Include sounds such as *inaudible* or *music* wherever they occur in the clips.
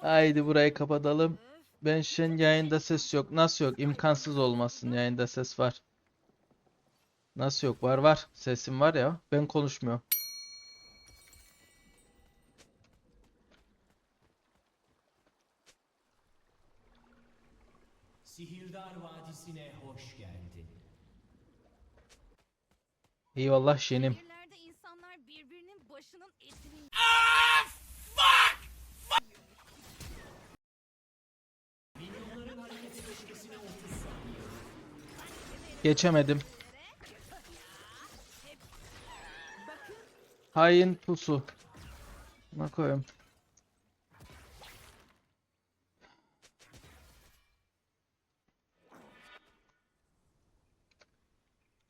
Haydi burayı kapatalım. Ben an yayında ses yok. Nasıl yok? İmkansız olmasın yayında ses var. Nasıl yok? Var var. Sesim var ya. Ben konuşmuyorum. Sihirdar Vadisi'ne hoş geldin. Eyvallah şenim. Geçemedim. Hain pusu. Ne koyayım?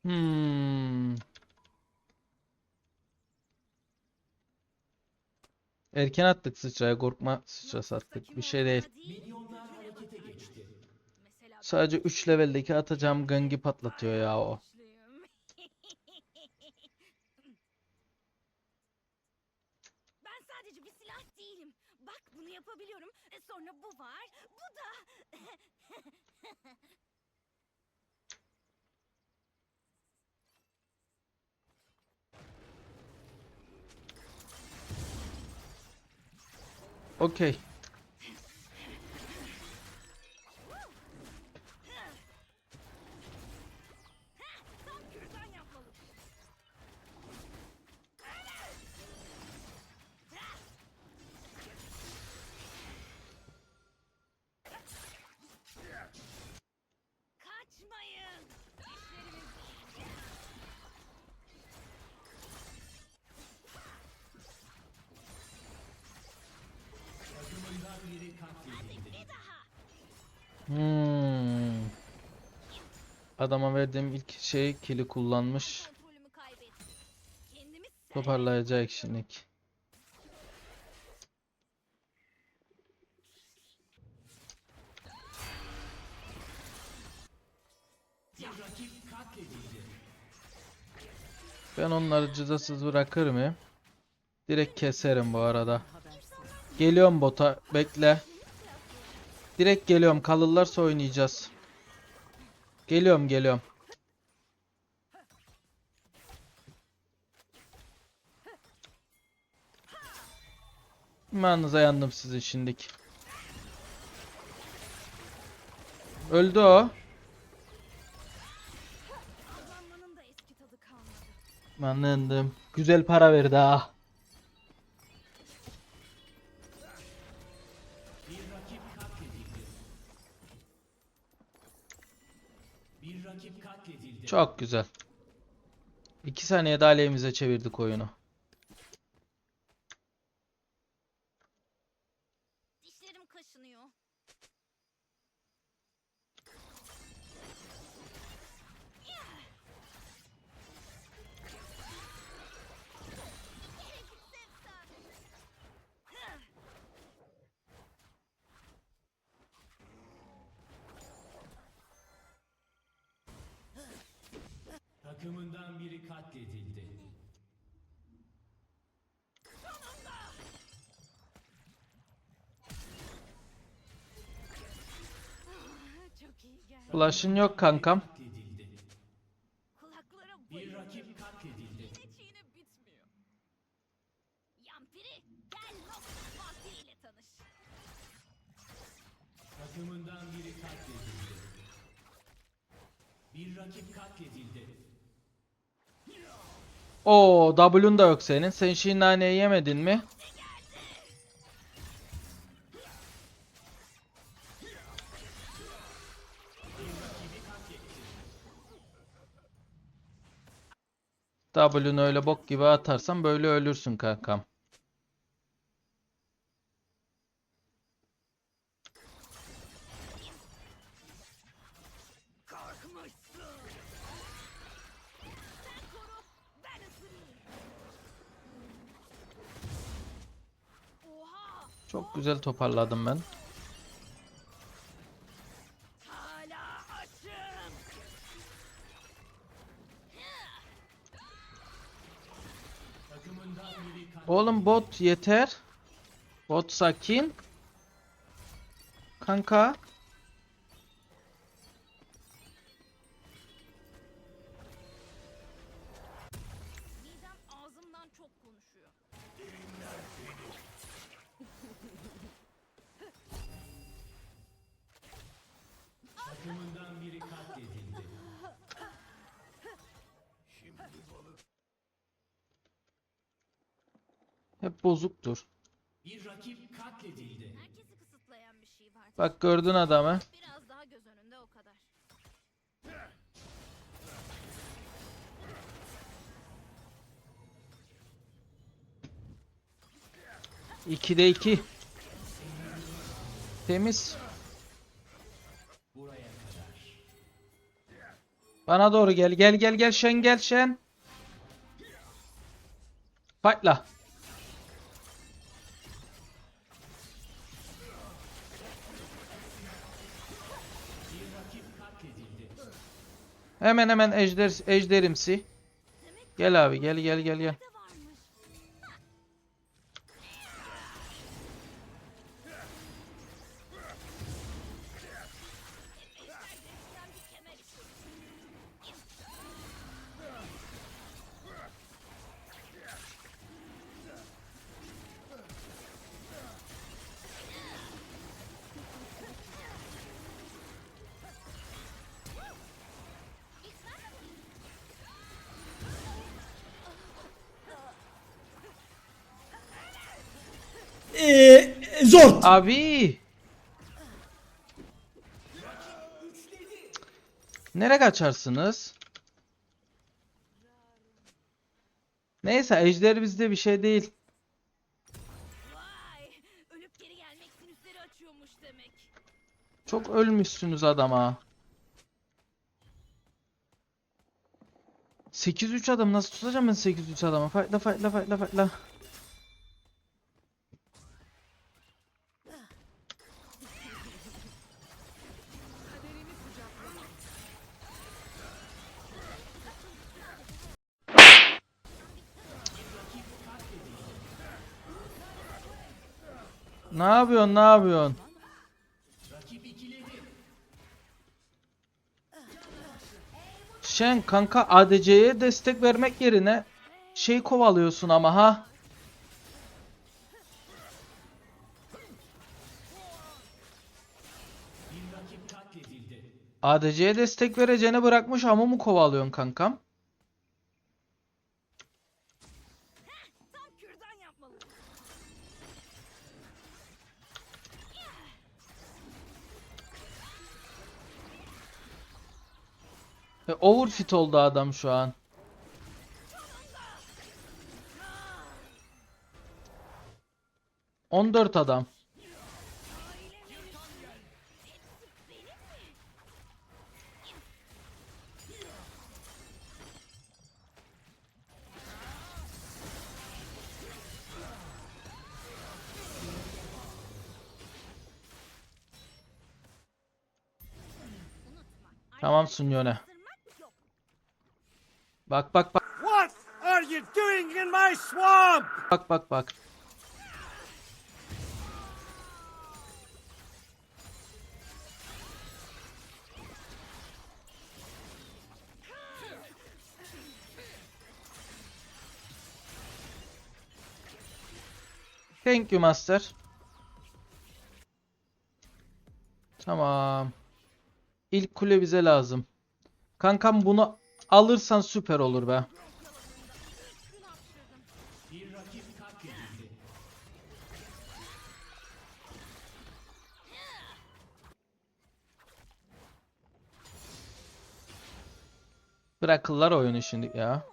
Hmm. Erken attık sıçraya korkma sıçrası attık bir şey değil. Sadece 3 leveldeki atacağım gangi patlatıyor ya o. *laughs* Ben sadece bir silah değilim. Bak bunu yapabiliyorum. E, Sonra bu var. Bu da. *laughs* Okey. Adama verdiğim ilk şey kili kullanmış. Toparlayacak şimdilik. Ben onları cızasız bırakır mıyım? Direkt keserim bu arada. Geliyorum bota. Bekle. Direkt geliyorum. Kalırlarsa oynayacağız. Geliyorum geliyorum. İmanınıza yandım sizin şimdik. Öldü o. Anladım. Güzel para verdi ha. Çok güzel. 2 saniyede aleyhimize çevirdik oyunu. Takımından biri katledildi. Flash'ın yok kankam. Oo, W'un da yok senin. Sen şimdi yemedin mi? W'nu öyle bok gibi atarsan böyle ölürsün kankam. Korkmuşsun. Sen koru, ben ısırayım. Oha! Çok güzel toparladım ben. Oğlum bot yeter. Bot sakin. Kanka. Bozuktur. Bir rakip katledildi. Herkesi kısıtlayan bir şey var. Bak gördün adamı. Biraz daha göz önünde o kadar. 2'de 2. Temiz. Buraya kadar. Bana doğru gel. Gel gel gel Şen gel Şen. Fightla. Hemen hemen ejder ejderimsi. Gel abi gel gel gel gel. Ee, zor. Abi. Nereye kaçarsınız? Neyse ejder bizde bir şey değil. Vay! Ölüp geri gelmek sinüsleri açıyormuş demek. Çok ölmüşsünüz adama. 8-3 adam nasıl tutacağım ben 8-3 adamı? Fightla fightla fightla fightla. Ne yapıyorsun? Ne yapıyorsun? Şen kanka ADC'ye destek vermek yerine şey kovalıyorsun ama ha. ADC'ye destek vereceğini bırakmış ama mı kovalıyorsun kankam? Overfit oldu adam şu an. On dört adam. Tamam Sunyone. Bak bak bak What are you doing in my swamp? bak bak bak. Thank you master. Tamam. İlk kule bize lazım. Kankam bunu alırsan süper olur be. Bırakırlar oyunu şimdi ya.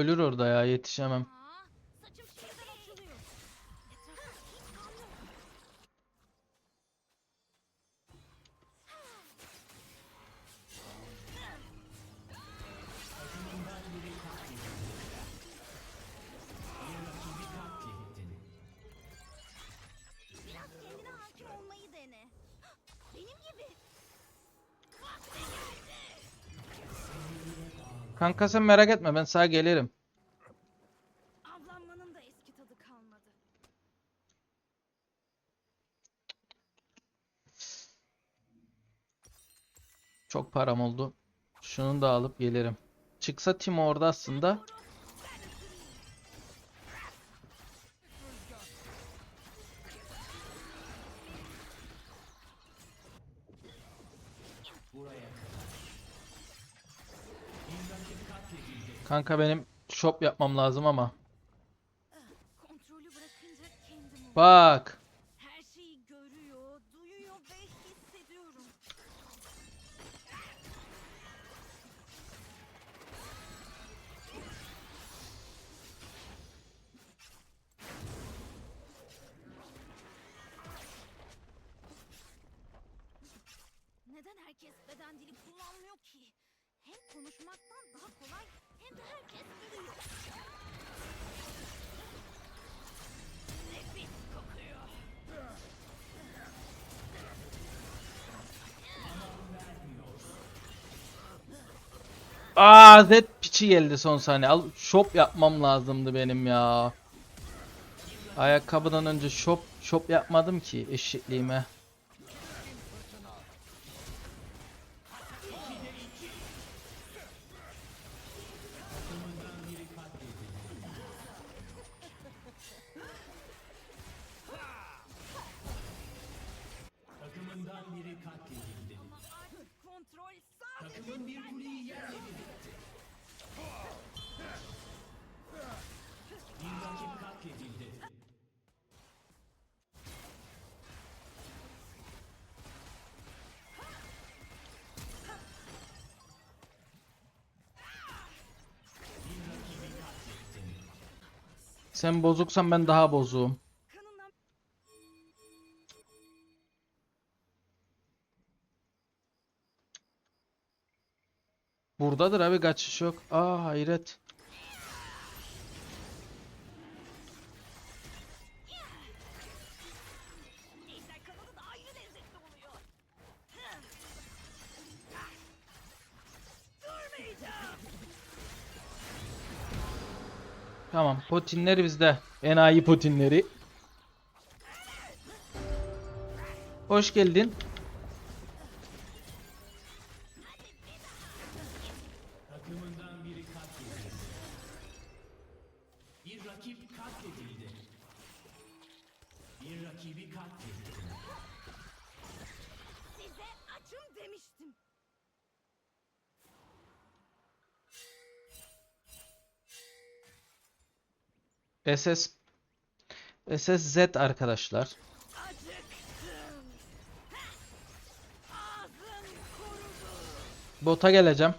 Ölür orada ya yetişemem. Kanka sen merak etme ben sana gelirim. Avlanmanın da eski tadı kalmadı. Çok param oldu. Şunu da alıp gelirim. Çıksa Timo orada aslında. Kanka benim shop yapmam lazım ama. Bak. Her şeyi görüyor, duyuyor ve hissediyorum. Neden herkes beden dili kullanmıyor ki? Hem konuşmaktan daha kolay de herkes duyuyor. Nefis kokuyor. Aa Z piçi geldi son saniye. Al shop yapmam lazımdı benim ya. Ayakkabıdan önce shop shop yapmadım ki eşitliğime. Sen bozuksan ben daha bozuğum. Buradadır abi kaçış yok. Aa hayret. Tamam potinler bizde. Enayi potinleri. Hoş geldin. Bir rakibi katledildi. SS SSZ arkadaşlar. Bota geleceğim.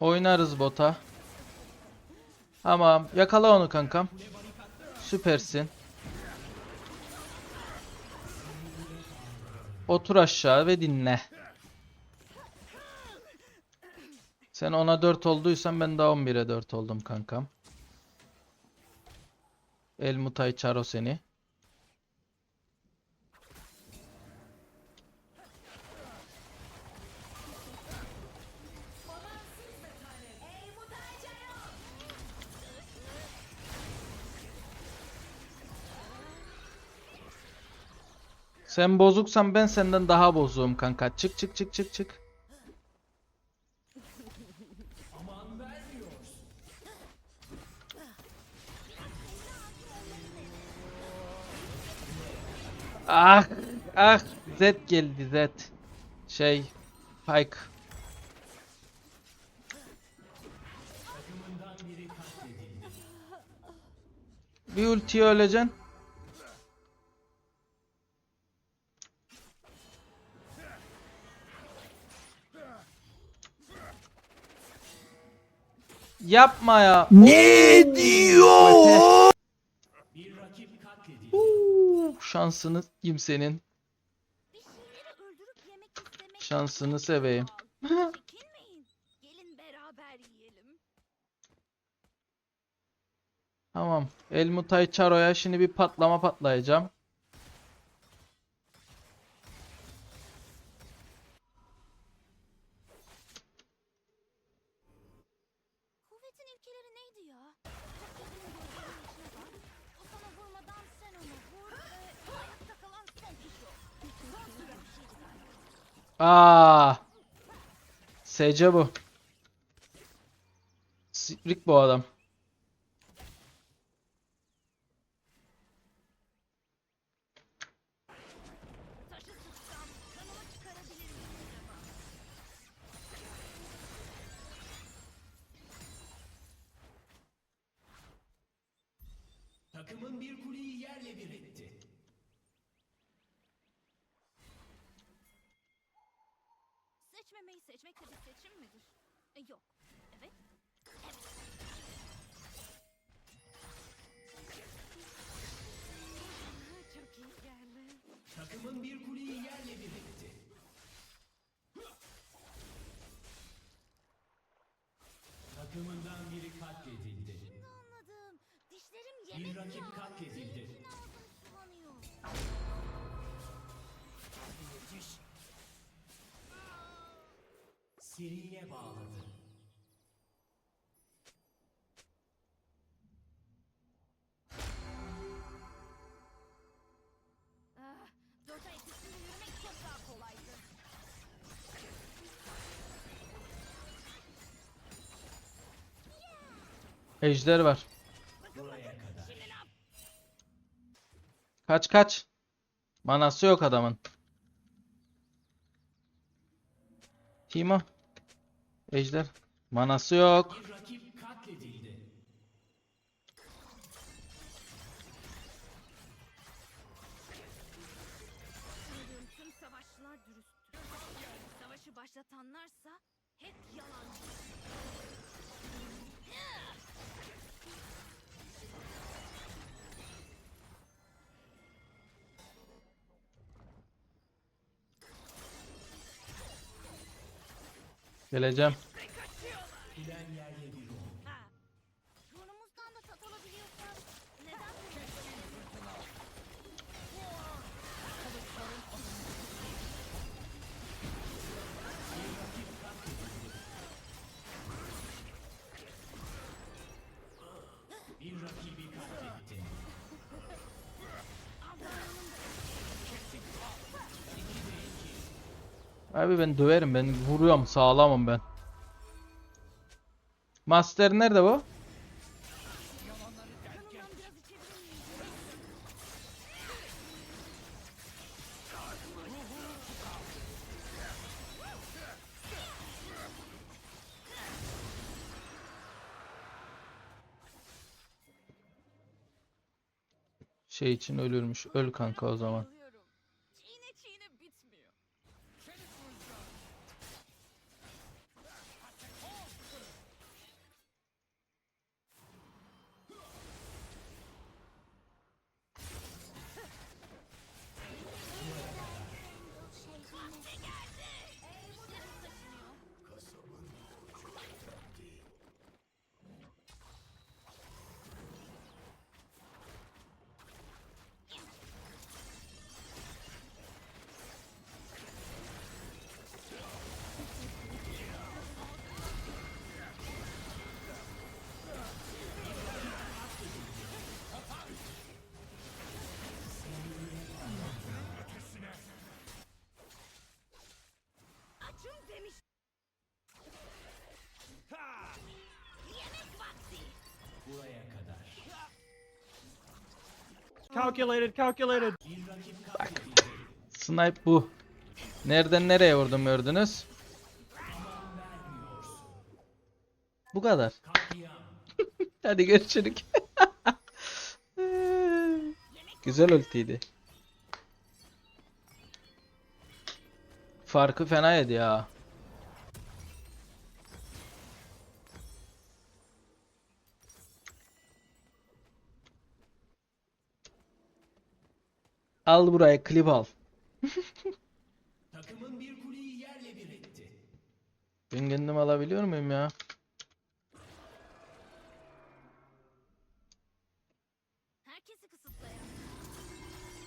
Oynarız bota. Tamam. Yakala onu kankam. Süpersin. Otur aşağı ve dinle. Sen ona 4 olduysan ben daha 11'e 4 oldum kankam. El Mutay Çaro seni. Sen bozuksan ben senden daha bozuğum kanka. Çık çık çık çık çık. Ah ah Z geldi Z. Şey Pike. Bir ultiye öleceksin. Yapma ya. Ne diyor? şansınız kimsenin. Şansını seveyim. *laughs* tamam. Elmutay Çaro'ya şimdi bir patlama patlayacağım. Kuvvetin ilkeleri neydi ya? Aa. SC bu. Rick bu adam. Taşı sıksam kanımı çıkarabilir miyim acaba? Takımın bir kuleyi yerle bir etti. Seçmemeyi seçmek de bir seçim midir? E, yok. Evet. Seriye bağladı. Ah, yürümek çok daha kolaydı. Ejder var. Buraya kadar. Kaç kaç. Manası yok adamın. Timo. Ejder. Manası yok. Savaşçılar dürüsttür. Savaşı başlatanlarsa hep yalancı. Geleceğim. Abi ben döverim. Ben vuruyorum. Sağlamım ben. Master nerede bu? Şey için ölürmüş. Öl kanka o zaman. Calculated, calculated. Katledildi. Snipe bu. Nereden nereye vurdum gördünüz? Bu kadar. *laughs* Hadi görüşürük. *laughs* Güzel ultiydi. Farkı fena ya. Al buraya klip al. Takımın bir kuleyi yerle bir etti. Ben kendim alabiliyor muyum ya?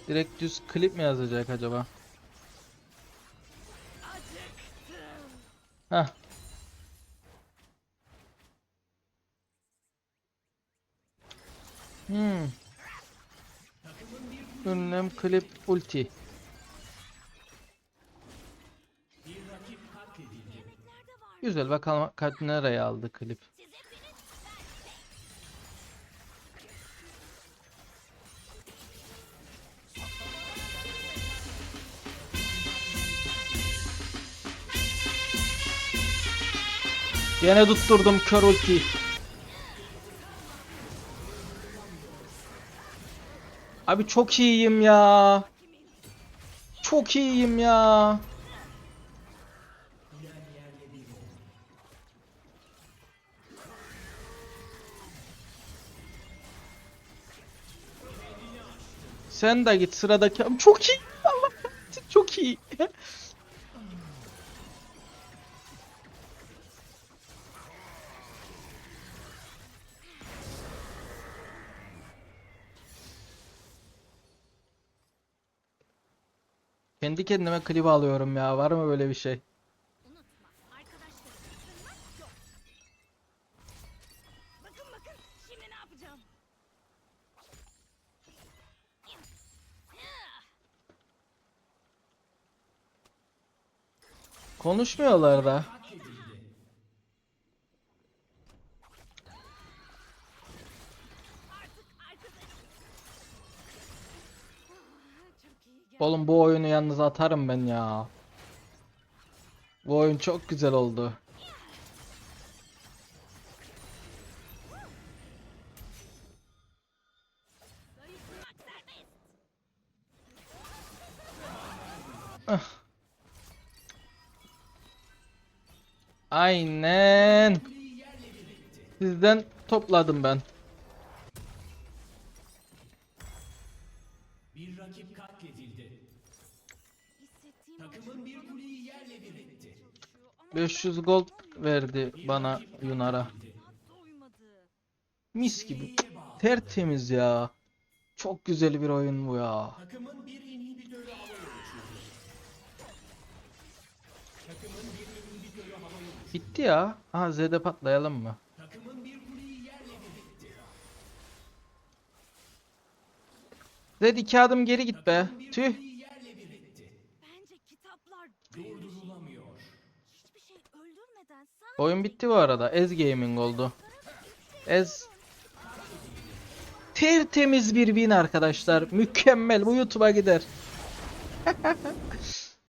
Direkt düz klip mi yazacak acaba? Hah. Hmm. Ünlem klip ulti. Güzel bakalım kaç nereye aldı klip. Gene tutturdum kör ulti. Abi çok iyiyim ya. Çok iyiyim ya. Sen de git sıradaki. Çok iyi. Allah *laughs* çok iyi. Kendi kendime klip alıyorum ya. Var mı böyle bir şey? Unutma. Arkadaşlarım ısınmak yok. Bakın bakın. Şimdi ne yapacağım? Konuşmuyorlar da. Artık arkadaşım. Ah, Çok iyi geldi. Oğlum bu oyunu yalnız atarım ben ya. Bu oyun çok güzel oldu. Serbest. Aynen. Sizden topladım ben. 500 gold verdi bana Yunar'a. Mis gibi. Tertemiz ya. Çok güzel bir oyun bu ya. Bitti ya. Aha Z'de patlayalım mı? Zed iki adım geri git be. Tüh. Kuleyi yerle bir etti. Bence kitaplar Durdurulamıyor. hiçbir şey öldürmeden sadece Oyun bitti bu arada. Ez Gaming oldu. Ez Tertemiz bir win arkadaşlar. Mükemmel. Bu YouTube'a gider. *laughs*